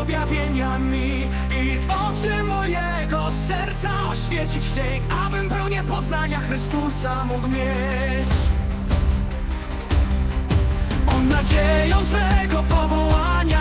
objawieniami I oczy mojego serca oświecić chciej Abym pełnię poznania Chrystusa mógł mieć. On nadzieją Twego powołania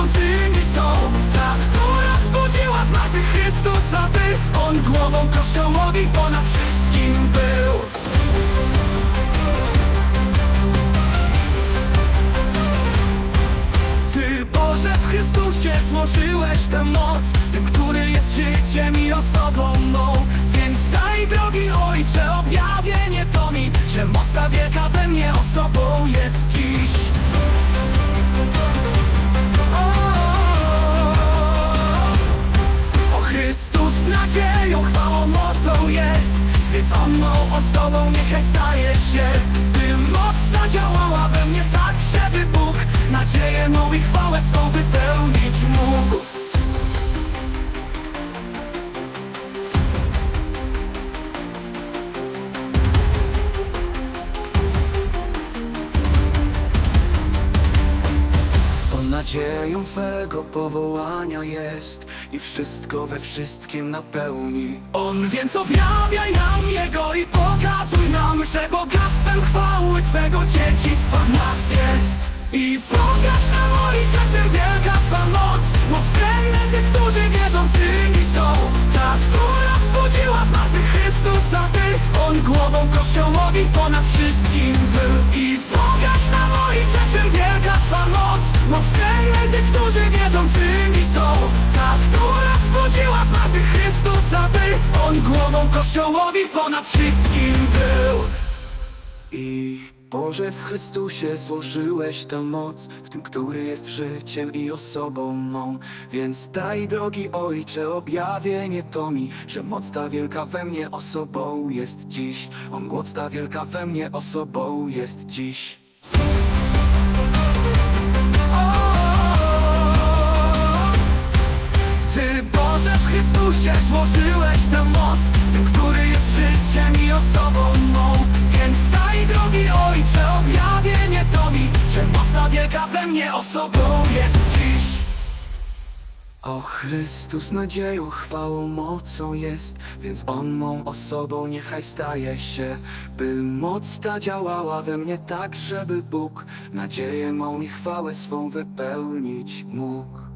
wierzącymi są Ta, która zbudziła z martwych Chrystusa, by On głową Kościołowi ponad wszystkim był. Ty Boże w Chrystusie złożyłeś tę moc Tym, który jest życiem i osobą mą. Więc daj drogi Ojcze objawienie to mi Że moc ta wielka we mnie osobą jest dziś Mą osobą niechaj staje się. By moc ta działała we mnie tak, żeby Bóg Nadzieję mą i chwałę swą wypełnić mógł nadzieją Twego powołania jest I wszystko we wszystkim napełni. On więc objawiaj nam Jego i pokazuj nam Że bogactwem chwały Twego dziedzictwa w nas jest. I pokaż nam Ojcze, czym wielka Twa moc Moc względem tych, którzy wierzącymi są. Ta, która wzbudziła z martwych Chrystusa, by On głową Kościołowi ponad wszystkim był. I pokaż nam Ojcze, czym głową Kościołowi ponad wszystkim był. I Boże w Chrystusie złożyłeś tę moc W tym, który jest życiem i osobą mą. Więc daj drogi Ojcze objawienie to mi Że moc ta wielka we mnie osobą jest dziś. O moc ta wielka we mnie osobą jest dziś. Ty Boże w Chrystusie złożyłeś Mocna wielka we mnie osobą jest dziś. O Chrystus nadzieją, chwałą, mocą jest Więc On mą osobą niechaj staje się By moc ta działała we mnie tak, żeby Bóg Nadzieję mą i chwałę swą wypełnić mógł